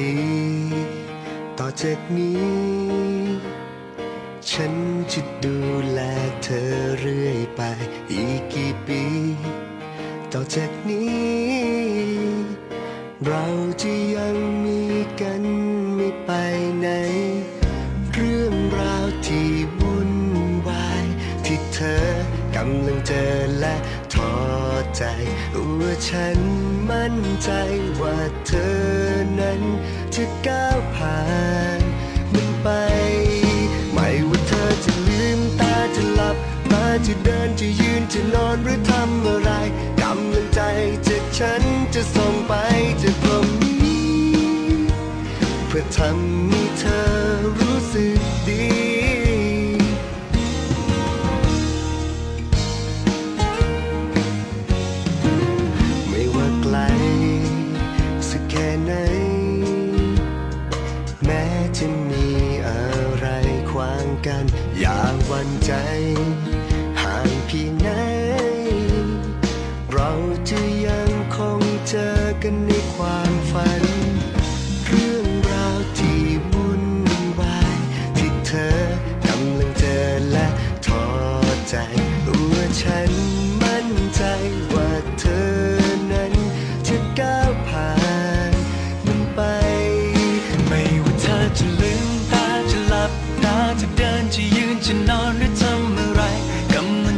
ปี ต่อจากนี้ ฉันจะดูแลเธอเรื่อยไป อีกกี่ปี ต่อจากนี้ เราจะยังมีกันไม่ไปไหน เรื่องราวที่วุ่นวาย ที่เธอกำลังเจอและท้อใจว่าฉันมั่นใจว่าเธอ ฉันจะส่งไปจากตรงนี้ เพื่อทำให้เธอรู้สึกดีไม่ว่าไกลสักแค่ไหนแม้จะมีอะไรขวางกัน อย่าหวั่นใจ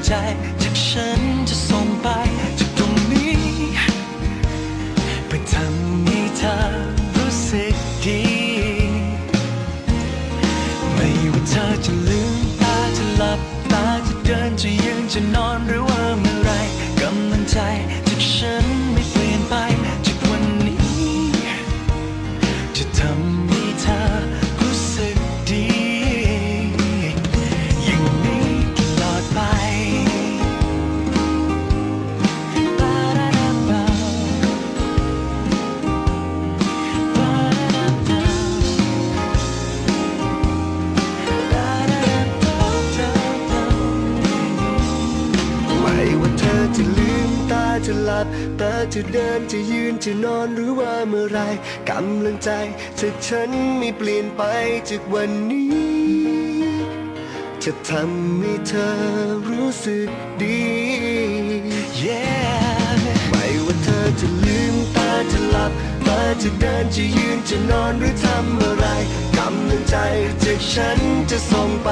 ใจ จากฉันจะส่งไปจากตรงนี้เพื่อทำให้เธอรู้สึกดี ไม่ว่าเธอจะลืมตาจะหลับตาจะเดินจะยืนจะนอนหรือาจะหลับตาจะเดินจะยืนจะนอนหรือว่าเมื่อไรกำลังใจจากฉันไม่เปลี่ยนไปจากวันนี้ จะทำให้เธอรู้สึกดี Yeah ไม่ว่าเธอจะลืมตาจะหลับตาจะเดินจะยืนจะนอนหรือทำอะไรกำลังใจจากฉันจะส่งไป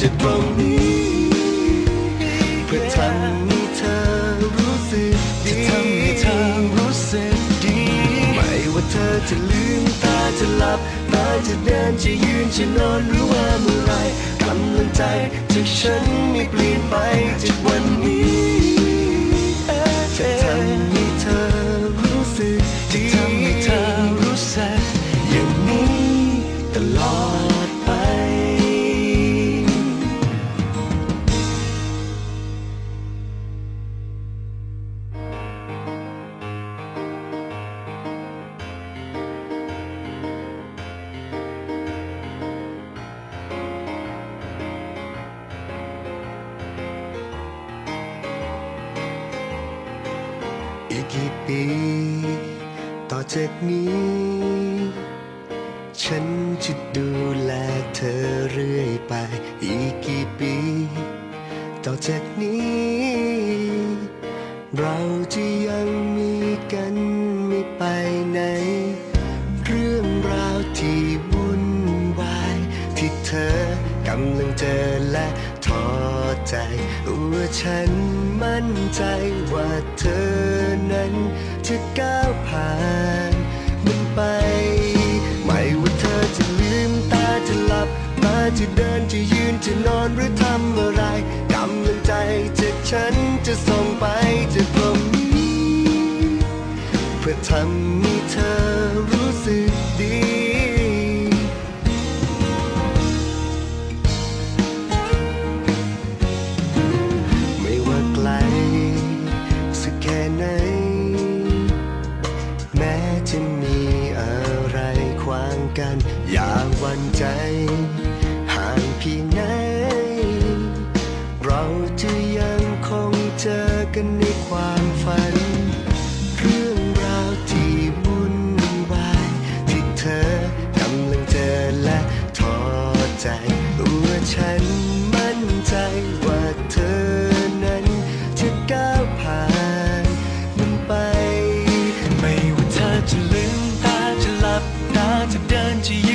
จากตรงนี้ เพื่อทำให้เธอ อจะลืมตาจะหลับตาจะเดินจะยืนจะนอนหรือว่าเมื่อไรกำลังใจจากฉันไม่เปลี่ยนไปจากวันนี้ อีกกี่ปี ต่อจากนี้ ฉันจะดูแลเธอเรื่อยไป อีกกี่ปี ต่อจากนี้ เราจะยังมีกันไม่ไปไหน เรื่องราวที่วุ่นวาย ที่เธอกำลังเจอและท้อ ใจ ว่าฉันมั่นใจว่าเธอนั้นจะก้าวผ่านมันไป ไม่ว่าเธอจะลืมตาจะหลับตาจะเดินจะยืนจะนอนหรือทำอะไรกำลังใจจากฉันจะส่งไปจากตรงนี้เพื่อทำให้เธอรู้ กัน อย่าหวั่นใจ ห่างเพียงไหน to you.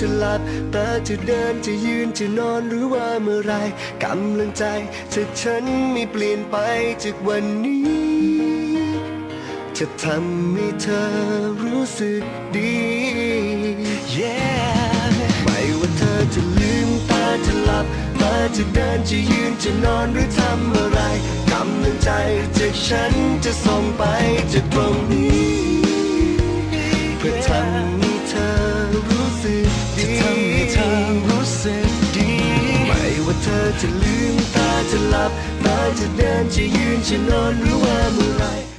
จะหลับตาจะเดินจะยืนจะนอนหรือว่าเมื่อไรกำลังใจจากฉันไม่เปลี่ยนไปจากวันนี้ จะทำให้เธอรู้สึกดี Yeah ไม่ว่าเธอจะลืมตาจะหลับตาจะเดินจะยืนจะนอนหรือทำอะไรกำลังใจจากฉันจะส่งไปจากตรงนี้ จะลืมตาจะหลับตาจะเดินจะยืนจะนอนหรือว่าเมื่อไร